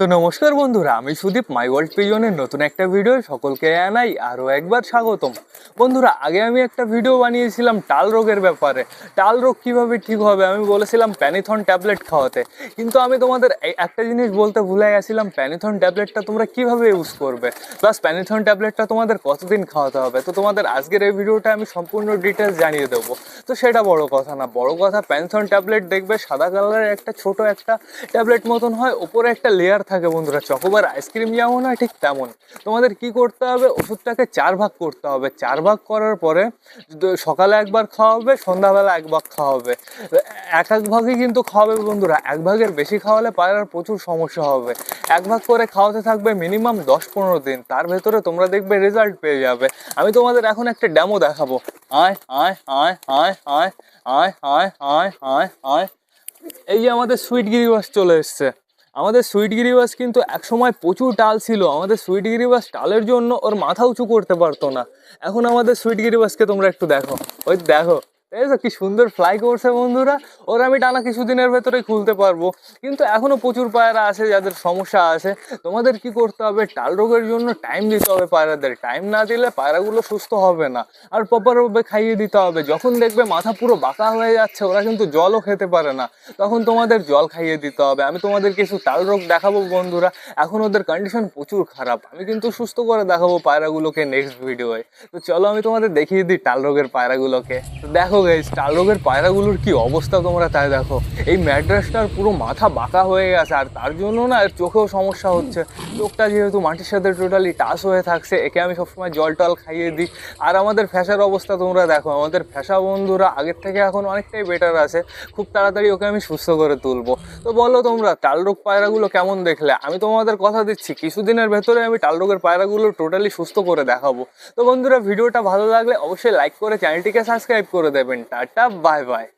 তো নমস্কার বন্ধুরা, আমি সুদীপ মাই ওয়ার্ল্ড পিজনের নতুন একটা ভিডিও সকলকে জানাই আরও একবার স্বাগতম। বন্ধুরা, আগে আমি একটা ভিডিও বানিয়েছিলাম টাল রোগের ব্যাপারে। টাল রোগ কীভাবে ঠিক হবে আমি বলেছিলাম প্যানিথন ট্যাবলেট খাওয়াতে। কিন্তু আমি তোমাদের একটা জিনিস বলতে ভুলে গেছিলাম, প্যানিথন ট্যাবলেটটা তোমরা কীভাবে ইউজ করবে? প্লাস প্যানিথন ট্যাবলেটটা তোমাদের কতদিন খাওয়াতে হবে? তো তোমাদের আজকের এই ভিডিওটা আমি সম্পূর্ণ ডিটেলস জানিয়ে দেবো। তো সেটা বড় কথা না, বড় কথা প্যানিথন ট্যাবলেট দেখবে সাদা কালারের একটা, ছোট একটা ট্যাবলেট মতন হয় ওপরে একটা লেয়ার থাকে বন্ধুরা, চকোবার আইসক্রিম যেমন হয় ঠিক তেমন। তোমাদের কি করতে হবে? ওষুধটাকে চার ভাগ করতে হবে। চার ভাগ করার পরে সকালে একবার খাওয়া হবে সন্ধ্যাবেলা এক ভাগ খাওয়া হবে এক এক ভাগই কিন্তু খাওয়াবে বন্ধুরা। এক ভাগের বেশি খাওয়ালে পায়রার প্রচুর সমস্যা হবে। এক ভাগ করে খাওয়াতে থাকবে মিনিমাম দশ, পনেরো দিন। তার ভেতরে তোমরা দেখবে রেজাল্ট পেয়ে যাবে। আমি তোমাদের এখন একটা ডেমো দেখাবো। আয় আয় আয় আয় আয় আয় আয় আয় আয় আয়। এই যে আমাদের সুইট গিরিবাস চলে এসছে। আমাদের সুইট গিরিবাস কিন্তু একসময় প্রচুর টাল ছিল। আমাদের সুইট গিরিবাস টালের জন্য ওর মাথা উঁচু করতে পারতো না। এখন আমাদের সুইট গিরিবাসকে তোমরা একটু দেখো। ওই দেখো। এই তো কি সুন্দর ফ্লাই করছে বন্ধুরা, ওরা আমি টানা কিছুদিনের ভেতরে খুলতে পারব। কিন্তু এখনও প্রচুর পায়রা আছে, যাদের সমস্যা আছে। তোমাদের কি করতে হবে? টাল রোগের জন্য টাইম দিতে হবে পায়রাদের। টাইম না দিলে পায়রাগুলো সুস্থ হবে না। আর প্রপারভাবে খাইয়ে দিতে হবে। যখন দেখবে মাথা পুরো বাঁকা হয়ে যাচ্ছে, ওরা কিন্তু জলও খেতে পারে না। তখন তোমাদের জল খাইয়ে দিতে হবে। আমি তোমাদের কিছু টাল রোগ দেখাবো বন্ধুরা। এখন ওদের কন্ডিশন প্রচুর খারাপ। আমি কিন্তু সুস্থ করে দেখাবো পায়রাগুলোকে নেক্সট ভিডিওয়ে তো চলো আমি তোমাদের দেখিয়ে দিই টাল রোগের পায়রাগুলোকে। তো দেখো গাইজ টাল রোগের পায়রাগুলোর কি অবস্থা তোমরা তাই দেখো। এই ম্যাড্রাসটার পুরো মাথা বাঁকা হয়ে গেছে, আর তার জন্য না চোখেও সমস্যা হচ্ছে। চোখটা যেহেতু মাটির সাথে টোটালি টাচ হয়ে থাকছে, একে আমি সবসময় জল টল খাইয়ে দিই। আর আমাদের ফ্যাসার অবস্থা তোমরা দেখো, আমাদের ফ্যাসা বন্ধুরা আগের থেকে এখন অনেকটাই বেটার আছে। খুব তাড়াতাড়ি ওকে আমি সুস্থ করে তুলবো। তো বলো তোমরা টাল রোগ পায়রাগুলো কেমন দেখলে? আমি তোমাদের কথা দিচ্ছি, কিছুদিনের ভেতরে আমি টাল রোগের পায়রাগুলো টোটালি সুস্থ করে দেখাবো। তো বন্ধুরা, ভিডিওটা ভালো লাগলে অবশ্যই লাইক করে চ্যানেলটিকে সাবস্ক্রাইব করে बिन टाटा बाय बाय